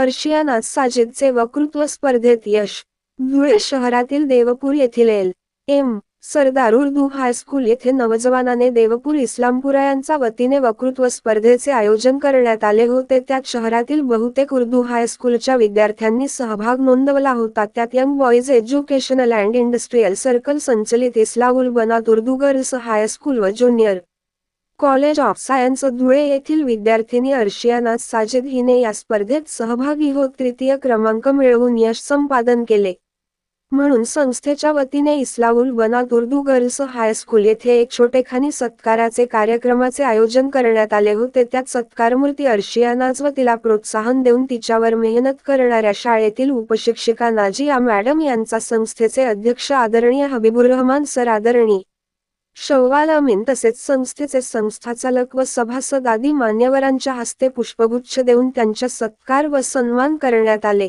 अर्शियानाज साजिदचे वक्तृत्व स्पर्धेत यश. धुळे शहरातील देवपूर येथील L. M. Sardar Urdu high school येथे नवजवानाने देवपूर इस्लामपुरा यांच्या वतीने वक्तृत्व स्पर्धेचे आयोजन करण्यात आले होते. त्यात शहरातील बहुतेक उर्दू हायस्कूलच्या विद्यार्थ्यांनी सहभाग नोंदवला होता. त्यात young boys educational and industrial circle संचलित इस्लाउल बनात उर्दू गर्ल्स हायस्कूल व junior college of science Dhule येथील विद्यार्थिनी अर्शियाना साजिद हिने या स्पर्धेत सहभागी होत तृतीय क्रमांक मिळवून यश संपादन केले. म्हणून संस्थेच्या वतीने इस्लामुल बनात उर्दू गर्ल्स हायस्कूल येथे एक छोटेखानी सत्काराचे कार्यक्रमाचे आयोजन करण्यात आले होते. त्यात सत्कारमूर्ती अर्शियानाज व तिला प्रोत्साहन देऊन तिच्यावर मेहनत करणाऱ्या शाळेतील उपशिक्षिका नाजिया मॅडम यांचा संस्थेचे अध्यक्ष आदरणीय हबीबुर रहमान सर आदरणीय शौवाल अमीन तसेच संस्थेचे संस्थाचालक व सभासद आदी मान्यवरांच्या हस्ते पुष्पगुच्छ देऊन त्यांच्या सत्कार व सन्मान करण्यात आले.